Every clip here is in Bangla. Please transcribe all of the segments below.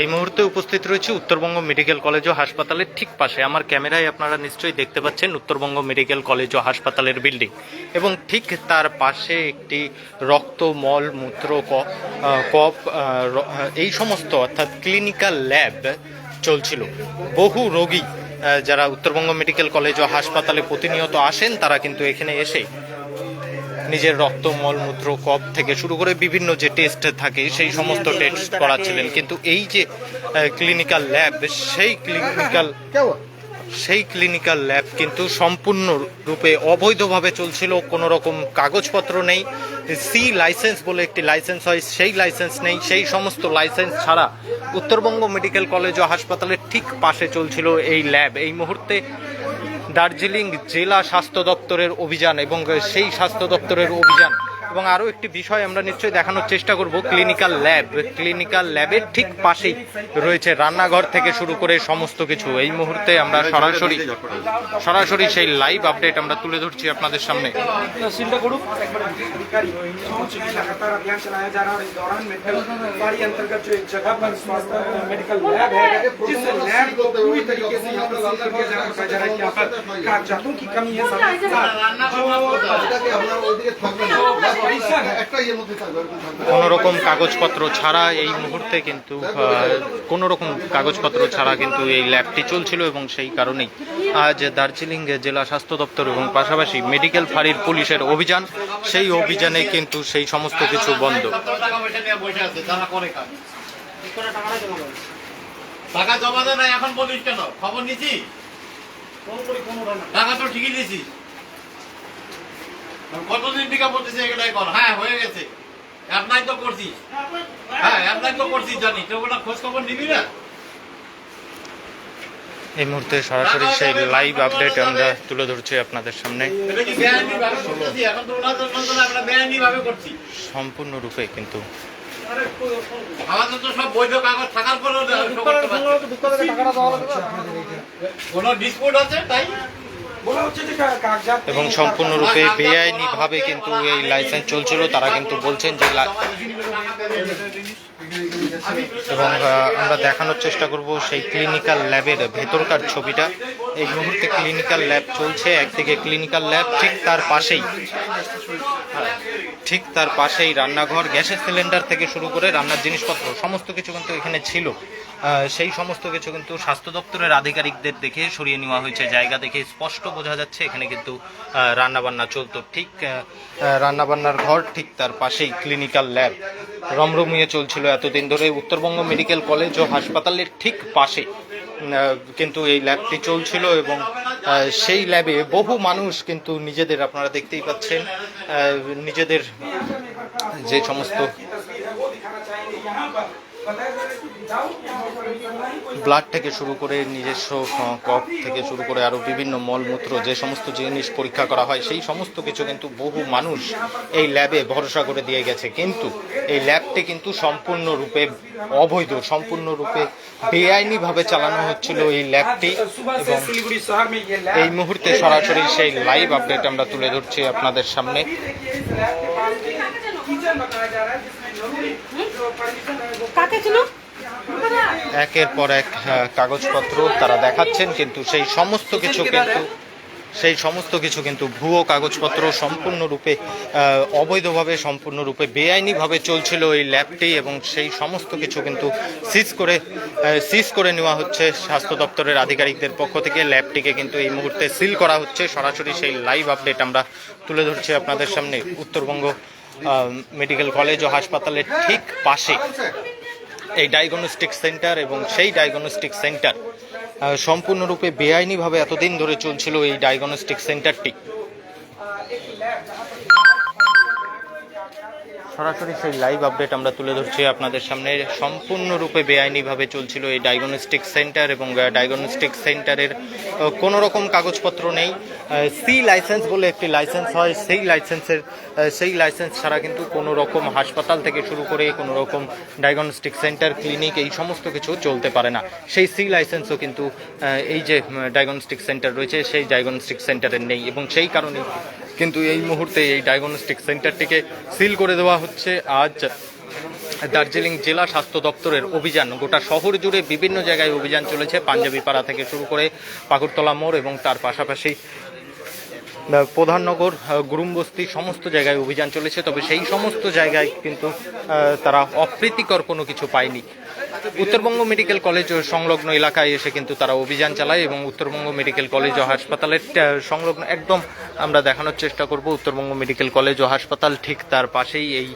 এই মুহূর্তে উপস্থিত রয়েছে উত্তরবঙ্গ মেডিকেল কলেজ ও হাসপাতালের ঠিক পাশে। আমার ক্যামেরায় আপনারা নিশ্চয়ই দেখতে পাচ্ছেন উত্তরবঙ্গ মেডিকেল কলেজ ও হাসপাতালের বিল্ডিং। এবং ঠিক তার পাশে একটি রক্ত মল মূত্র কপ এই সমস্ত অর্থাৎ ক্লিনিক্যাল ল্যাব চলছিল। বহু রোগী যারা উত্তরবঙ্গ মেডিকেল কলেজ ও হাসপাতালে প্রতিনিয়ত আসেন, তারা কিন্তু এখানে এসে নিজের রক্ত মলমূত্র কপ থেকে শুরু করে বিভিন্ন যে টেস্ট থাকে সেই সমস্ত টেস্ট করাচ্ছিলেন। কিন্তু এই যে ক্লিনিক্যাল ল্যাব সেই ক্লিনিক্যাল সেই ক্লিনিক্যাল ল্যাব কিন্তু সম্পূর্ণ রূপে অবৈধভাবে চলছিল কোনো রকম কাগজপত্র নেই সি লাইসেন্স বলে একটি লাইসেন্স হয় সেই লাইসেন্স নেই সেই সমস্ত লাইসেন্স ছাড়া উত্তরবঙ্গ মেডিকেল কলেজ ও হাসপাতালের ঠিক পাশে চলছিল এই ল্যাব এই মুহূর্তে দার্জিলিং জেলা স্বাস্থ্য দপ্তরের অভিযান এবং সেই স্বাস্থ্য দপ্তরের অভিযান এবং আরও একটি বিষয় আমরা নিশ্চয়ই দেখানোর চেষ্টা করব ক্লিনিক্যাল ল্যাব ক্লিনিক্যাল ল্যাবের ঠিক পাশেই রয়েছে রান্নাঘর থেকে শুরু করে সমস্ত কিছু এই মুহূর্তে আমরা সরাসরি সরাসরি সেই লাইভ আপডেট আমরা তুলে ধরছি আপনাদের সামনে तहसीलदार गुरु अधिकारी चूंकि लगातार अभियान चलाया जा रहा है और इस दौरान मेडिकल पारी अंतर्गत जो एक जगह पर स्वास्थ्य मेडिकल लैब है जिस लैब को पूरी तरीके से यहाँ पर सील कर दिया जा रहा है बताया जा रहा है कि यहाँ पर कागजातों की कमी है কোনো রকম কাগজপত্র ছাড়া এই মুহূর্তে কিন্তু কোনো রকম কাগজপত্র ছাড়া কিন্তু এই ল্যাবটি চলছিল এবং সেই কারণেই আজ দার্জিলিং জেলা স্বাস্থ্য দপ্তর এবং পাশাপাশি মেডিকেল ফাঁড়ির পুলিশের অভিযান, সেই অভিযানে কিন্তু সেই সমস্ত কিছু বন্ধ। টাকা জমা দেয় না এখন বলিস কেন? খবর নিছি টাকা তো ঠিকই দিয়েছিস কতদিন বলতেছি এগুলাই কর হ্যাঁ হয়ে গেছে। অ্যাপ্লাই তো করছিস হ্যাঁ অ্যাপ্লাই তো করছিস জানি। তো ওটা খোঁজ খবর নিবি না? এই মুহূর্তে সরাসরি সেই লাইভ আপডেট আমরা তুলে ধরছি আপনাদের সামনে। সম্পূর্ণরূপে কিন্তু আমাদের তো সব বৈধ কাগজ থাকার পরেও সব কোনো ডিসপুট আছে? তাই? এবং সম্পূর্ণরূপে বেআইনি ভাবে কিন্তু এই লাইসেন্স চলছিল। তারা কিন্তু বলছেন যে এবং আমরা দেখানোর চেষ্টা করব সেই ক্লিনিক্যাল ল্যাবের ভেতরকার ছবিটা। এই মুহূর্তে ক্লিনিক্যাল ল্যাব চলছে। একদিকে ক্লিনিক্যাল ল্যাব ঠিক তার পাশেই। ঠিক তার পাশেই রান্নাঘর, গ্যাসের সিলিন্ডার থেকে শুরু করে রান্নার জিনিসপত্র, সমস্ত কিছু কিন্তু এখানে ছিল। সেই সমস্ত কিছু কিন্তু স্বাস্থ্য দপ্তরের আধিকারিকদের দেখে সরিয়ে নেওয়া হয়েছে। জায়গা দেখে স্পষ্ট বোঝা যাচ্ছে এখানে কিন্তু রান্না বান্না চলতো। ঠিক রান্নাবান্নার ঘর ঠিক তার পাশেই ক্লিনিক্যাল ল্যাব। রমরমিয়ে চলছিল এতদিন ধরে। উত্তরবঙ্গ মেডিকেল কলেজ ও হাসপাতালের ঠিক পাশে কিন্তু এই ল্যাবটি চলছিল এবং সেই ল্যাবে বহু মানুষ কিন্তু নিজেদের আপনারা দেখতেই পাচ্ছেন নিজেদের যে সমস্ত ব্লাড থেকে শুরু করে নিজস্ব কফ থেকে শুরু করে আরও বিভিন্ন মলমূত্র, যে সমস্ত জিনিস পরীক্ষা করা হয়, সেই সমস্ত কিছু কিন্তু বহু মানুষ এই ল্যাবে ভরসা করে দিয়ে গেছে। কিন্তু এই ল্যাবটি কিন্তু সম্পূর্ণরূপে অবৈধ, সম্পূর্ণরূপে বেআইনিভাবে চালানো হচ্ছিল এই ল্যাবটি এবং এই মুহূর্তে সরাসরি সেই লাইভ আপডেট আমরা তুলে ধরছি আপনাদের সামনে। একের পর এক কাগজপত্র তারা দেখাচ্ছেন, কিন্তু সেই সমস্ত কিছু কিন্তু সেই সমস্ত কিছু কিন্তু ভুয়ো কাগজপত্র সম্পূর্ণরূপে অবৈধভাবে, সম্পূর্ণরূপে বেআইনিভাবে চলছিল এই ল্যাবটি এবং সেই সমস্ত কিছু কিন্তু সিজ করে সিজ করে নেওয়া হচ্ছে স্বাস্থ্য দপ্তরের আধিকারিকদের পক্ষ থেকে। ল্যাবটিকে কিন্তু এই মুহূর্তে সিল করা হচ্ছে। সরাসরি সেই লাইভ আপডেট আমরা তুলে ধরছি আপনাদের সামনে। উত্তরবঙ্গ মেডিকেল কলেজ ও হাসপাতালের ঠিক পাশে এই ডায়াগনস্টিক সেন্টার এবং সেই ডায়াগনস্টিক সেন্টার সম্পূর্ণরূপে বেআইনিভাবে এতদিন ধরে চলছিল এই ডায়াগনস্টিক সেন্টারটি সরাসরি সেই লাইভ আপডেট আমরা তুলে ধরছি আপনাদের সামনে। সম্পূর্ণরূপে বেআইনিভাবে চলছিল এই ডায়াগনস্টিক সেন্টার এবং ডায়াগনস্টিক সেন্টারের কোনো রকম কাগজপত্র নেই। সি লাইসেন্স বলে একটি লাইসেন্স হয়। সেই লাইসেন্সের সেই লাইসেন্স ছাড়া কিন্তু কোনো রকম হাসপাতাল থেকে শুরু করে কোনো রকম ডায়াগনস্টিক সেন্টার ক্লিনিক এই সমস্ত কিছু চলতে পারে না। সেই সি লাইসেন্সও কিন্তু এই যে ডায়াগনস্টিক সেন্টার রয়েছে, সেই ডায়াগনস্টিক সেন্টারের নেই। এবং সেই কারণেই কিন্তু এই মুহূর্তে এই ডায়াগনস্টিক সেন্টারটিকে সিল করে দেওয়া হচ্ছে। আজ দার্জিলিং জেলা স্বাস্থ্য দপ্তরের অভিযান। গোটা শহর জুড়ে বিভিন্ন জায়গায় অভিযান চলেছে। পাঞ্জাবি পাড়া থেকে শুরু করে পাকুড়তলা মোড় এবং তার পাশাপাশি প্রধাননগর গুরুমবস্তি সমস্ত জায়গায় অভিযান চলেছে। তবে সেই সমস্ত জায়গায় কিন্তু তারা অপ্রীতিকর কোনো কিছু পায়নি। উত্তরবঙ্গ মেডিকেল কলেজ ও সংলগ্ন এলাকায় এসে কিন্তু তারা অভিযান চালায় এবং উত্তরবঙ্গ মেডিকেল কলেজ ও হাসপাতালের সংলগ্ন, একদম আমরা দেখানোর চেষ্টা করব, উত্তরবঙ্গ মেডিকেল কলেজ ও হাসপাতাল ঠিক তার পাশেই এই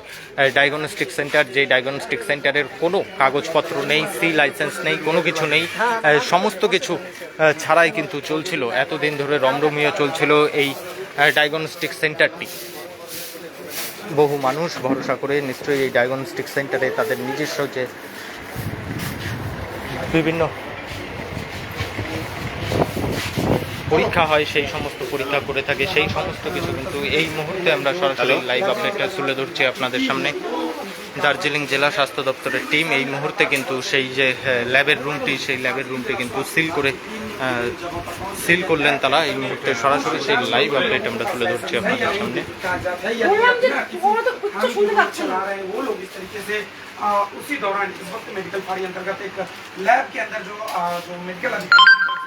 ডায়াগনস্টিক সেন্টার যে ডায়াগনস্টিক সেন্টারের কোনো কাগজপত্র নেই সি লাইসেন্স নেই, কোনো কিছু নেই সমস্ত কিছু ছাড়াই কিন্তু চলছিল। এতদিন ধরে রমরমিয়ে চলছিল এই ডায়াগনস্টিক সেন্টারটি বহু মানুষ ভরসা করে নিশ্চয়ই এই ডায়াগনস্টিক সেন্টারে তাদের নিজস্ব যে বিভিন্ন পরীক্ষা হয়, সেই সমস্ত পরীক্ষা করে থাকে, সেই সমস্ত কিছু কিন্তু এই মুহূর্তে আমরা সরাসরি লাইভ আপডেটটা তুলে ধরছি আপনাদের সামনে। দার্জিলিং জেলা স্বাস্থ্য দপ্তরের টিম এই মুহূর্তে কিন্তু সেই যে ল্যাবের রুমটি, সেই ল্যাবের রুমটি কিন্তু সিল করে সিল করলেন তারা। এই মুহূর্তে সরাসরি সেই লাইভ আপডেট আমরা তুলে ধরছি আপনাদের সামনে।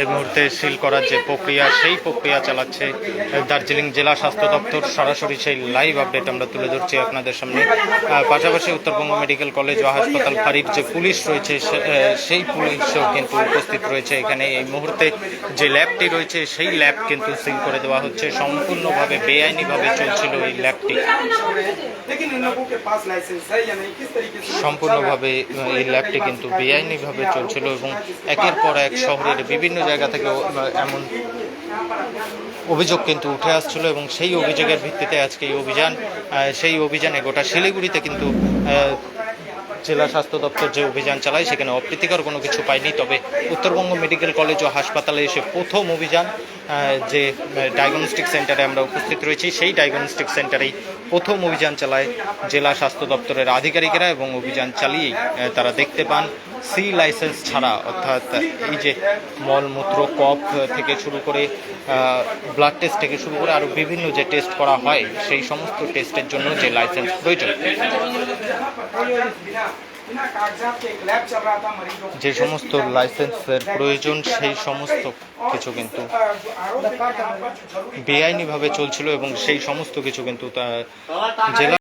এই মুহূর্তে সিল করার যে প্রক্রিয়া সেই প্রক্রিয়া চালাচ্ছে দার্জিলিং জেলা স্বাস্থ্য দপ্তর। সরাসরি সেই লাইভ আপডেট আমরা তুলে ধরছি আপনাদের সামনে। পাশাপাশি উত্তরবঙ্গ মেডিকেল কলেজ ও হাসপাতাল ফাঁড়ির যে পুলিশ রয়েছে সেই পুলিশও কিন্তু উপস্থিত রয়েছে এখানে। এই মুহূর্তে যে ল্যাবটি রয়েছে সেই ল্যাব কিন্তু সিল করে দেওয়া হচ্ছে। সম্পূর্ণভাবে বেআইনিভাবে চলছিল এই ল্যাবটি। সম্পূর্ণভাবে এই ল্যাবটি কিন্তু বেআইনিভাবে চলছিল এবং একের পর এক শহরের বিভিন্ন জায়গা থেকে এমন অভিযোগ কিন্তু উঠে আসছিল এবং সেই অভিযোগের ভিত্তিতে আজকে এই অভিযান সেই অভিযানে গোটা শিলিগুড়িতে কিন্তু জেলা স্বাস্থ্য দপ্তর যে অভিযান চালায় সেখানে অপ্রীতিকর কোনো কিছু পায়নি। তবে উত্তরবঙ্গ মেডিকেল কলেজ ও হাসপাতালে এসে প্রথম অভিযান যে ডায়াগনস্টিক সেন্টারে আমরা উপস্থিত রয়েছি, সেই ডায়াগনস্টিক সেন্টারেই প্রথম অভিযান চালায় জেলা স্বাস্থ্য দপ্তরের আধিকারিকেরা এবং অভিযান চালিয়েই তারা দেখতে পান সি লাইসেন্স ছাড়া, অর্থাৎ এই যে মলমূত্র, কফ থেকে শুরু করে ব্লাড টেস্ট থেকে শুরু করে আরও বিভিন্ন যে টেস্ট করা হয়, সেই সমস্ত টেস্টের জন্য যে লাইসেন্স প্রয়োজন। যে সমস্ত লাইসেন্সের প্রয়োজন, সেই সমস্ত কিছু কিন্তু বেআইনিভাবে চলছিল এবং সেই সমস্ত কিছু কিন্তু তা জেলা